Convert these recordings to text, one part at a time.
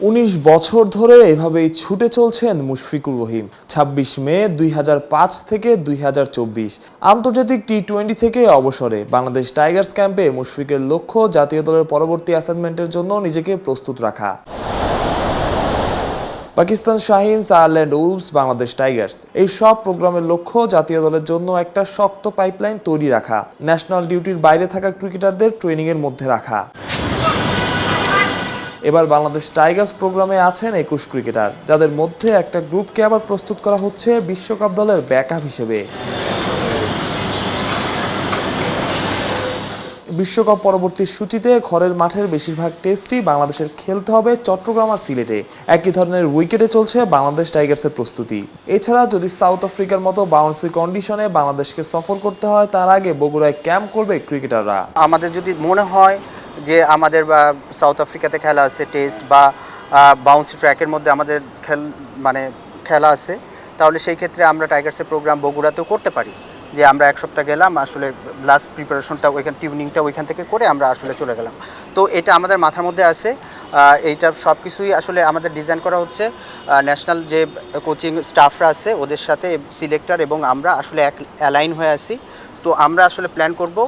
উনিশ বছর ধরে এভাবেই ছুটে চলছেন মুশফিকুর রহিম ২৬ মে দুই হাজার পাঁচ থেকে দুই হাজার চব্বিশ। আন্তর্জাতিক টি টোয়েন্টি থেকে অবসরে বাংলাদেশ টাইগার্স ক্যাম্পে মুশফিকের লক্ষ্য জাতীয় দলের পরবর্তী অ্যাসাইনমেন্টের জন্য নিজেকে প্রস্তুত রাখা। Pakistan Shaheens Ireland Wolves Bangladesh Tigers এই সব প্রোগ্রামের লক্ষ্য জাতীয় দলের জন্য একটা শক্ত পাইপলাইন তৈরি রাখা ন্যাশনাল ডিউটির বাইরে থাকা ক্রিকেটারদের ট্রেনিংয়ের মধ্যে রাখা। এবার বাংলাদেশ টাইগার্স প্রোগ্রামে আছেন একুশ ক্রিকেটার, যাদের মধ্যে একটা গ্রুপকে আবার প্রস্তুত করা হচ্ছে বিশ্বকাপ দলের ব্যাকআপ হিসেবে। বিশ্বকাপ পরবর্তী সূচিতে ঘরের মাঠের বেশিরভাগ টেস্টই বাংলাদেশের খেলতে হবে চট্টগ্রাম আর সিলেটে। একই ধরনের উইকেটে চলছে বাংলাদেশ টাইগার্সের প্রস্তুতি। এছাড়া যদি সাউথ আফ্রিকার মতো বাউন্সি কন্ডিশনে বাংলাদেশকে সফর করতে হয়, তার আগে বগুড়ায় ক্যাম্প করবে ক্রিকেটাররা। আমাদের যদি মনে হয় যে আমাদের সাউথ আফ্রিকাতে খেলা আছে টেস্ট বা বাউন্সি ট্র্যাকের মধ্যে আমাদের খেল মানে খেলা আছে, তাহলে সেই ক্ষেত্রে আমরা টাইগার্সের প্রোগ্রাম বগুড়াতেও করতে পারি। যে আমরা এক সপ্তাহ গেলাম, আসলে লাস্ট প্রিপারেশনটা ওইখান টিউনিংটা ওইখান থেকে করে আমরা আসলে চলে গেলাম। তো এটা আমাদের মাথার মধ্যে আছে এইটা সব কিছুই আসলে আমাদের ডিজাইন করা হচ্ছে ন্যাশনাল যে কোচিং স্টাফরা আছে, ওদের সাথে সিলেক্টর এবং আমরা আসলে এক অ্যালাইন হয়ে আছি। তো আমরা আসলে প্ল্যান করব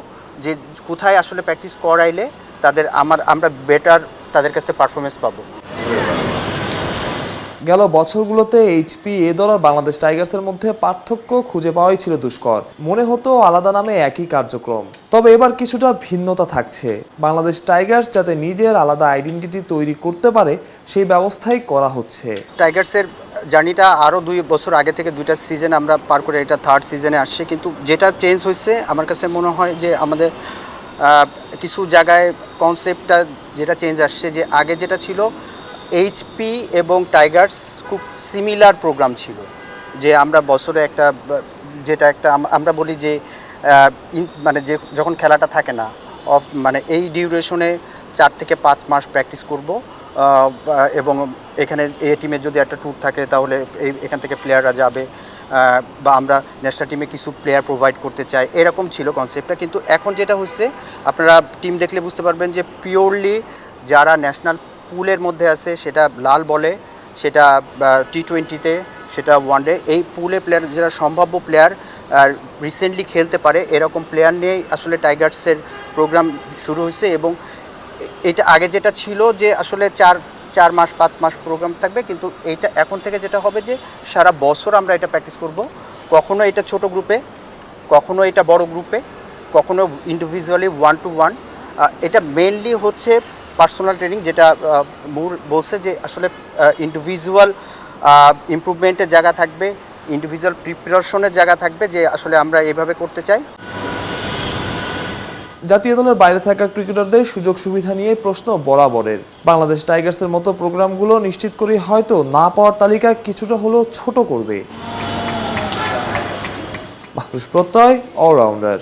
যে কোথায় আসলে প্র্যাকটিস করাইলে তাদের আমার আমরা বেটার তাদের কাছে পারফরমেন্স পাবো। গেল বছরগুলোতে এইচপি এ দল আর বাংলাদেশ টাইগার্সের মধ্যে পার্থক্য খুঁজে পাওয়াই ছিল দুষ্কর। মনে হতো আলাদা নামে একই কার্যক্রম। তবে এবার কিছুটা ভিন্নতা থাকছে। বাংলাদেশ টাইগার্স যাতে নিজের আলাদা আইডেন্টিটি তৈরি করতে পারে সেই ব্যবস্থাই করা হচ্ছে। টাইগার্সের জার্নিটা আরও দুই বছর আগে থেকে দুইটা সিজন আমরা পার করে এটা থার্ড সিজনে আসছে। কিন্তু যেটা চেঞ্জ হয়েছে আমার কাছে মনে হয় যে আমাদের কিছু জায়গায় কনসেপ্টটা যেটা চেঞ্জ আসছে যে আগে যেটা ছিল এইচপি এবং টাইগার্স খুব সিমিলার প্রোগ্রাম ছিল। যে আমরা বছরে একটা, যেটা একটা আমরা বলি যে মানে যে যখন খেলাটা থাকে না, অফ মানে এই ডিউরেশনে চার থেকে পাঁচ মাস প্র্যাকটিস করব এবং এখানে এ টিমের যদি একটা ট্যুর থাকে তাহলে এই, এখান থেকে প্লেয়াররা যাবে। বা আমরা ন্যাশনাল টিমে কিছু প্লেয়ার প্রোভাইড করতে চাই, এরকম ছিল কনসেপ্টটা কিন্তু এখন যেটা হচ্ছে, আপনারা টিম দেখলে বুঝতে পারবেন যে পিওরলি যারা ন্যাশনাল পুলের মধ্যে আছে, সেটা লাল বলে, সেটা টি টোয়েন্টিতে সেটা ওয়ানডে এই পুলে প্লেয়ার যারা সম্ভাব্য প্লেয়ার আর রিসেন্টলি খেলতে পারে, এরকম প্লেয়ার নিয়েই আসলে টাইগার্সের প্রোগ্রাম শুরু হয়েছে এবং এটা আগে যেটা ছিল যে আসলে চার চার মাস, পাঁচ মাস প্রোগ্রাম থাকবে, কিন্তু এইটা এখন থেকে যেটা হবে যে সারা বছর আমরা এটা প্র্যাকটিস করব। কখনো এটা ছোট গ্রুপে কখনো এটা বড় গ্রুপে কখনো ইন্ডিভিজুয়ালি ওয়ান টু ওয়ান এটা মেনলি হচ্ছে পার্সোনাল ট্রেনিং যেটা মূল বলছে যে আসলে ইন্ডিভিজুয়াল ইমপ্রুভমেন্টের জায়গা থাকবে ইন্ডিভিজুয়াল প্রিপারেশনের জায়গা থাকবে যে আসলে আমরা এভাবে করতে চাই। জাতীয় দলের বাইরে থাকা ক্রিকেটারদের সুযোগ সুবিধা নিয়ে প্রশ্ন বরাবরের। বাংলাদেশ টাইগার্সের মতো প্রোগ্রামগুলো নিশ্চিত করে হয়তো না পাওয়ার তালিকা কিছুটা হলেও ছোট করবে। মানুষ প্রত্যয় অলরাউন্ডার